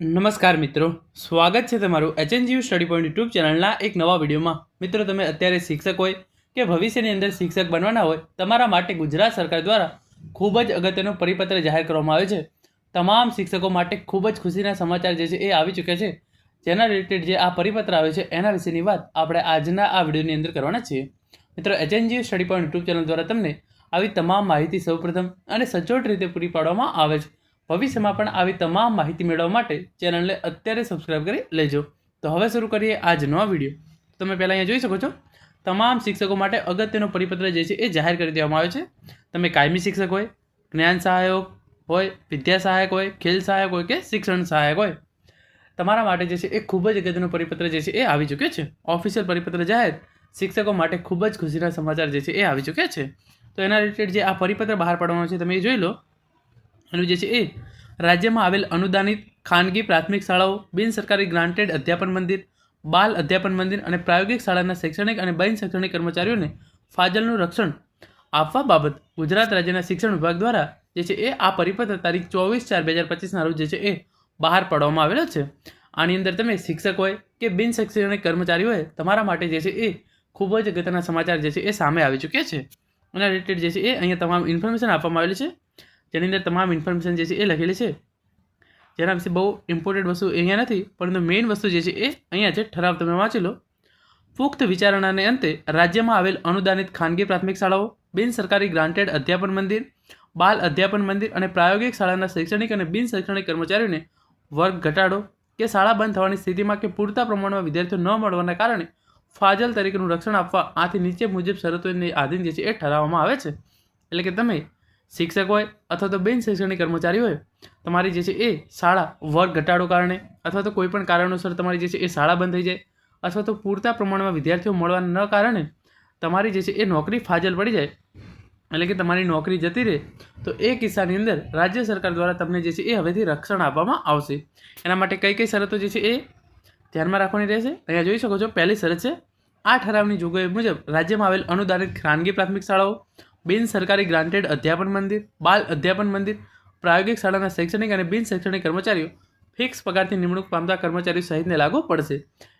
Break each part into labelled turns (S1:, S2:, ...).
S1: નમસ્કાર મિત્રો. સ્વાગત છે તમારું એચએનજીયુ સ્ટડી પોઈન્ટ યુટ્યુબ ચેનલના એક નવા વિડીયોમાં. મિત્રો, તમે અત્યારે શિક્ષક હોય કે ભવિષ્યની અંદર શિક્ષક બનવાના હોય, તમારા માટે ગુજરાત સરકાર દ્વારા ખૂબ જ અગત્યનો પરિપત્ર જાહેર કરવામાં આવ્યો છે. તમામ શિક્ષકો માટે ખૂબ જ ખુશીના સમાચાર જે છે એ આવી ચૂક્યા છે. જેના રિલેટેડ જે આ પરિપત્ર આવે છે, એના વિશેની વાત આપણે આજના આ વિડીયોની અંદર કરવાના છીએ. મિત્રો HNGU study point YouTube channel દ્વારા તમને આવી તમામ માહિતી સૌપ્રથમ અને સચોટ રીતે પૂરી પાડવામાં આવે છે. ભવિષ્યમાં પણ આવી તમામ માહિતી મેળવવા માટે ચેનલને અત્યારે સબસ્ક્રાઇબ કરી લેજો. તો હવે શરૂ કરીએ આજનો વીડિયો. તમે પહેલાં અહીંયા જોઈ શકો છો, તમામ શિક્ષકો માટે અગત્યનો પરિપત્ર જે છે એ જાહેર કરી દેવામાં આવ્યો છે. તમે કાયમી શિક્ષક હોય, જ્ઞાન સહાયક હોય, વિદ્યા સહાયક હોય, ખેલ સહાયક હોય કે શિક્ષણ સહાયક હોય. તમારા માટે જે છે એ ખૂબ જ અગત્યનો પરિપત્ર જે છે એ આવી ચૂક્યો છે. ઓફિશિયલ પરિપત્ર જાહેર શિક્ષકો માટે ખૂબ જ ખુશીના સમાચાર જે છે એ આવી ચૂક્યા છે. તો એના રિલેટેડ જે આ પરિપત્ર બહાર પાડવાનો છે તમે એ જોઈ લો. અને જે છે એ રાજ્યમાં આવેલ અનુદાનિત ખાનગી પ્રાથમિક શાળાઓ, બિન સરકારી ગ્રાન્ટેડ અધ્યાપન મંદિર, બાલ અધ્યાપન મંદિર અને પ્રાયોગિક શાળાના શૈક્ષણિક અને બિન શૈક્ષણિક કર્મચારીઓને ફાજલનું રક્ષણ આપવા બાબત ગુજરાત રાજ્યના શિક્ષણ વિભાગ દ્વારા જે છે એ આ પરિપત્ર તારીખ ચોવીસ ચાર બે હજાર પચીસના રોજ જે છે એ બહાર પાડવામાં આવેલો છે. આની અંદર તમે શિક્ષક હોય કે બિન શૈક્ષણિક કર્મચારી હોય તમારા માટે જે છે એ ખૂબ જ અગત્યના સમાચાર જે છે એ સામે આવી ચૂક્યા છે. એના રિલેટેડ જે છે એ અહીંયા તમામ ઇન્ફોર્મેશન આપવામાં આવેલી છે. જેની અંદર તમામ ઇન્ફોર્મેશન જે છે એ લખેલી છે. જેના વિશે બહુ ઇમ્પોર્ટન્ટ વસ્તુ અહીંયા નથી, પરંતુ મેઇન વસ્તુ જે છે એ અહીંયા છે. ઠરાવ તમે વાંચી લો. પુખ્ત વિચારણાને અંતે રાજ્યમાં આવેલ અનુદાનિત ખાનગી પ્રાથમિક શાળાઓ, બિન સરકારી ગ્રાન્ટેડ અધ્યાપન મંદિર, બાલ અધ્યાપન મંદિર અને પ્રાયોગિક શાળાના શૈક્ષણિક અને બિન શૈક્ષણિક કર્મચારીઓને વર્ગ ઘટાડો કે શાળા બંધ થવાની સ્થિતિમાં કે પૂરતા પ્રમાણમાં વિદ્યાર્થીઓ ન મળવાના કારણે ફાજલ તરીકેનું રક્ષણ આપવા આથી નીચે મુજબ શરતોની આધીન જે છે એ ઠરાવવામાં આવે છે. એટલે કે તમે શિક્ષક હોય અથવા તો બિન શૈક્ષણિક કર્મચારી હોય, તમારી જે છે એ શાળા વર્ગ ઘટાડો કારણે અથવા તો કોઈ પણ કારણોસર તમારી જે છે એ શાળા બંધ થઈ જાય અથવા તો પૂરતા પ્રમાણમાં વિદ્યાર્થીઓ મળવાના ન કારણે તમારી જે છે એ નોકરી ફાજલ પડી જાય. એટલે કે તમારી નોકરી જતી રહે, તો એ કિસ્સાની અંદર રાજ્ય સરકાર દ્વારા તમને જે છે એ હવેથી રક્ષણ આપવામાં આવશે. એના માટે કઈ કઈ શરતો જે છે એ ધ્યાનમાં રાખવાની રહેશે? અહીંયા જોઈ શકો છો, પહેલી શરત છે, આ ઠરાવની જોગવાઈ મુજબ રાજ્યમાં આવેલ અનુદાનિત ખાનગી પ્રાથમિક શાળાઓ બિન સરકારી ગ્રાન્ટેડ અધ્યાપન મંદિર, બાલ અધ્યાપન મંદિર, પ્રાયોગિક શાળાના શૈક્ષણિક અને બિન શૈક્ષણિક કર્મચારીઓ ફિક્સ પગારથી નિમણૂક પામતા કર્મચારીઓ સહિતને લાગુ પડશે.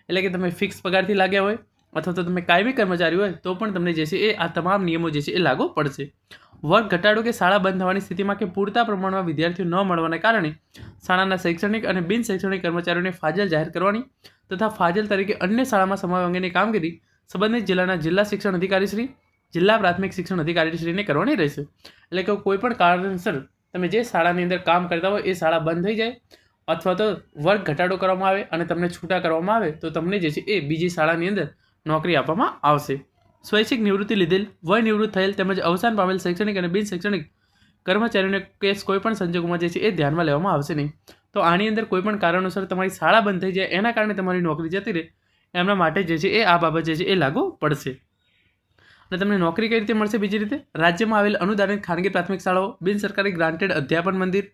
S1: એટલે કે તમે ફિક્સ પગારથી લાગ્યા હોય અથવા તો તમે કાયમી કર્મચારી હોય, તો પણ તમને જે છે એ આ તમામ નિયમો જે છે એ લાગુ પડશે. વર્ગ ઘટાડો કે શાળા બંધ થવાની સ્થિતિમાં કે પૂરતા પ્રમાણમાં વિદ્યાર્થીઓ ન મળવાને કારણે શાળાના શૈક્ષણિક અને બિન શૈક્ષણિક કર્મચારીઓને ફાજલ જાહેર કરવાની તથા ફાજલ તરીકે અન્ય શાળામાં સમાવવા અંગેની કામગીરી સંબંધિત જિલ્લાના જિલ્લા શિક્ષણ અધિકારી શ્રી જિલ્લા પ્રાથમિક શિક્ષણ અધિકારીશ્રીને કરવાની રહેશે. એટલે કે કોઈ પણ કારણસર તમે જે શાળાની અંદર કામ કરતા હોય એ શાળા બંધ થઈ જાય અથવા તો વર્ગ ઘટાડો કરવામાં આવે અને તમને છૂટા કરવામાં આવે તો તમને જે છે એ બીજી શાળાની અંદર નોકરી આપવામાં આવશે. સ્વૈચ્છિક નિવૃત્તિ લીધેલ, વય નિવૃત્ત થયેલ તેમજ અવસાન પામેલ શૈક્ષણિક અને બિન શૈક્ષણિક કર્મચારીઓને કેસ કોઈ પણ સંજોગોમાં જે છે એ ધ્યાનમાં લેવામાં આવશે નહીં. તો આની અંદર કોઈ પણ કારણોસર તમારી શાળા બંધ થઈ જાય એના કારણે તમારી નોકરી જતી રહે. એમના માટે જે છે એ આ બાબત જે છે એ લાગુ પડશે. અને તમને નોકરી કઈ રીતે મળશે બીજી રીતે? રાજ્યમાં આવેલ અનુદાનિત ખાનગી પ્રાથમિક શાળાઓ, બિન સરકારી ગ્રાન્ટેડ અધ્યાપન મંદિર,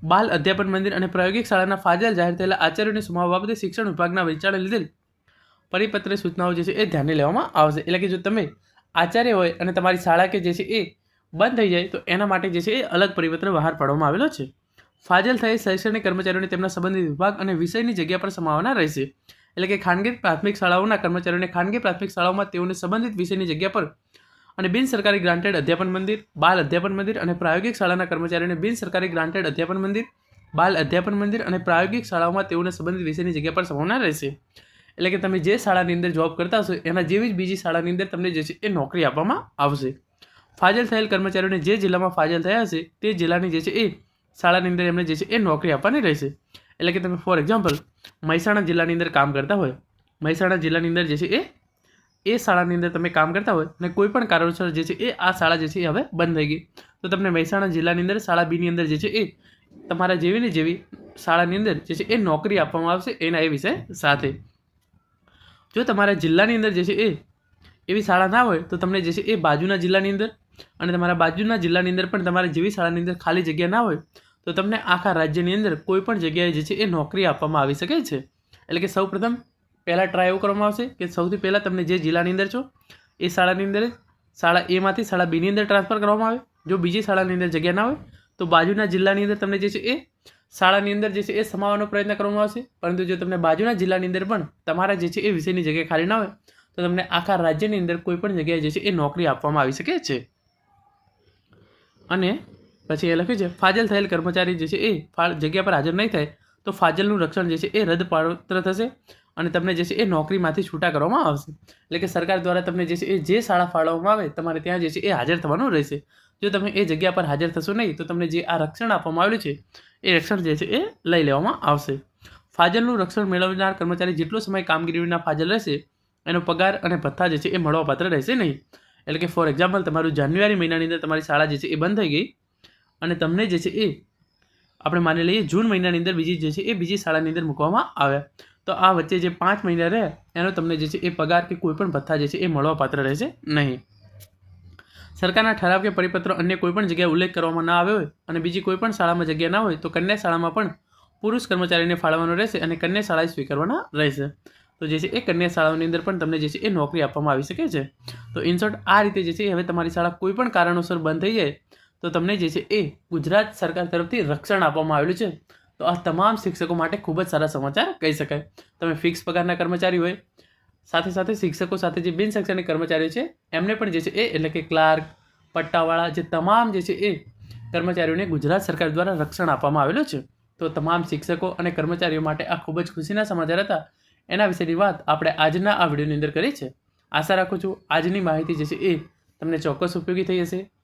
S1: બાલ અધ્યાપન મંદિર અને પ્રાયોગિક શાળાના ફાજલ જાહેર થયેલા આચાર્યોને સુમાવવા બાબતે શિક્ષણ વિભાગના વિચારણ લીધેલ પરિપત્ર સૂચનાઓ જે છે એ ધ્યાને લેવામાં આવશે. એટલે કે જો તમે આચાર્ય હોય અને તમારી શાળા કે જે છે એ બંધ થઈ જાય, તો એના માટે જે છે એ અલગ પરિપત્ર બહાર પાડવામાં આવેલો છે. ફાજલ થયેલ શૈક્ષણિક કર્મચારીઓને તેમના સંબંધિત વિભાગ અને વિષયની જગ્યા પર સમાવવાના રહેશે. એટલે કે ખાનગી પ્રાથમિક શાળાઓના કર્મચારીઓને ખાનગી પ્રાથમિક શાળાઓમાં તેઓને સંબંધિત વિષયની જગ્યા પર અને બિન સરકારી ગ્રાન્ટેડ અધ્યાપન મંદિર, બાલ અધ્યાપન મંદિર અને પ્રાયોગિક શાળાના કર્મચારીઓને બિન સરકારી ગ્રાન્ટેડ અધ્યાપન મંદિર, બાલ અધ્યાપન મંદિર અને પ્રાયોગિક શાળાઓમાં તેઓને સંબંધિત વિષયની જગ્યા પર સંભાવના રહેશે. એટલે કે તમે જે શાળાની અંદર જોબ કરતા હશો, એના જેવી જ બીજી શાળાની અંદર તમને જે છે એ નોકરી આપવામાં આવશે. ફાજલ થયેલ કર્મચારીઓને જે જિલ્લામાં ફાજલ થયા હશે, તે જિલ્લાની જે છે એ શાળાની અંદર એમને જે છે એ નોકરી આપવાની રહેશે. એટલે કે તમે ફોર એક્ઝામ્પલ મહેસાણા જિલ્લાની અંદર કામ કરતા હોય, મહેસાણા જિલ્લાની અંદર જે છે એ એ શાળાની અંદર તમે કામ કરતા હોય અને કોઈ પણ કારણસર જે છે એ, આ શાળા જે છે એ હવે બંધ થઈ ગઈ. તો તમને મહેસાણા જિલ્લાની અંદર, શાળા બીની અંદર જે છે એ, તમારા જેવી ને જેવી શાળાની અંદર જે છે એ નોકરી આપવામાં આવશે એના એ વિષય સાથે. જો તમારા જિલ્લાની અંદર જે છે એ, એવી શાળા ના હોય, તો તમને જે છે એ બાજુના જિલ્લાની અંદર અને તમારા બાજુના જિલ્લાની અંદર પણ તમારા જેવી શાળાની અંદર ખાલી જગ્યા ના હોય તો તમને આખા રાજ્યની અંદર કોઈ પણ જગ્યાએ જે છે એ નોકરી આપવામાં આવી શકે છે. એટલે કે સૌપ્રથમ પહેલાં ટ્રાય કરવામાં આવશે કે સૌથી પહેલાં તમને જે જિલ્લાની અંદર છો, એ શાળાની અંદર શાળા એમાંથી શાળા બીની અંદર ટ્રાન્સફર કરવામાં આવે. જો બીજી શાળાની અંદર જગ્યા ના હોય, તો બાજુના જિલ્લાની અંદર તમને જે છે એ શાળાની અંદર જે છે એ સમાવવાનો પ્રયત્ન કરવામાં આવશે. પરંતુ જો તમને બાજુના જિલ્લાની અંદર પણ તમારા જે છે એ વિષયની જગ્યા ખાલી ના હોય, તો તમને આખા રાજ્યની અંદર કોઈ પણ જગ્યાએ જે છે એ નોકરી આપવામાં આવી શકે છે. અને પછી એ લખ્યું છે, ફાજલ થયેલ કર્મચારી જે છે એ જગ્યા પર હાજર નહીં થાય તો ફાજલનું રક્ષણ જે છે એ રદ પાત્ર થશે અને તમને જે છે એ નોકરીમાંથી છૂટા કરવામાં આવશે. એટલે કે સરકાર દ્વારા તમને જે છે એ, જે શાળા ફાળવવામાં આવે તમારે ત્યાં જે છે એ હાજર થવાનું રહેશે. જો તમે એ જગ્યા પર હાજર થશો નહીં તો તમને જે આ રક્ષણ આપવામાં આવ્યું છે એ રક્ષણ જે છે એ લઈ લેવામાં આવશે. ફાજલનું રક્ષણ મેળવનાર કર્મચારી જેટલો સમય કામગીરીના ફાજલ રહેશે, એનો પગાર અને ભથ્થા જે છે એ મળવાપાત્ર રહેશે નહીં. એટલે કે ફોર એક્ઝામ્પલ તમારું જાન્યુઆરી મહિનાની અંદર તમારી શાળા જે છે એ બંધ થઈ ગઈ અને તમને જે છે એ આપણે માની લઈએ જૂન મહિનાની અંદર બીજી જે છે એ બીજી શાળાની અંદર મૂકવામાં આવે. તો આ વચ્ચે જે પાંચ મહિના રહે, એનો તમને જે છે એ પગાર કે કોઈ પણ ભથ્થા જે છે એ મળવાપાત્ર રહેશે નહીં. સરકારના ઠરાવ કે પરિપત્ર અન્ય કોઈપણ જગ્યાએ ઉલ્લેખ કરવામાં ના આવ્યો હોય અને બીજી કોઈપણ શાળામાં જગ્યા ના હોય તો કન્યા શાળામાં પણ પુરુષ કર્મચારીને ફાળવવાનો રહેશે અને કન્યા શાળાએ સ્વીકારવાના રહેશે. તો જે છે એ કન્યા શાળાઓની અંદર પણ તમને જે છે એ નોકરી આપવામાં આવી શકે છે. તો ઇન આ રીતે જે છે હવે તમારી શાળા કોઈ પણ કારણોસર બંધ થઈ જાય તો તમને જે છે એ ગુજરાત સરકાર તરફથી રક્ષણ આપવામાં આવેલું છે. તો આ તમામ શિક્ષકો માટે ખૂબ જ સારા સમાચાર કહી શકાય. તમે ફિક્સ પગારના કર્મચારી હોય, સાથે સાથે શિક્ષકો સાથે જે બિન શૈક્ષણિક કર્મચારીઓ છે, એમને પણ જે છે એ, એટલે કે ક્લાર્ક, પટ્ટાવાળા, જે તમામ જે છે એ કર્મચારીઓને ગુજરાત સરકાર દ્વારા રક્ષણ આપવામાં આવેલું છે. તો તમામ શિક્ષકો અને કર્મચારીઓ માટે આ ખૂબ જ ખુશીના સમાચાર હતા. એના વિશેની વાત આપણે આજના આ વિડીયોની અંદર કરી છે. આશા રાખું છું આજની માહિતી જે છે એ તમને ચોક્કસ ઉપયોગી થઈ હશે.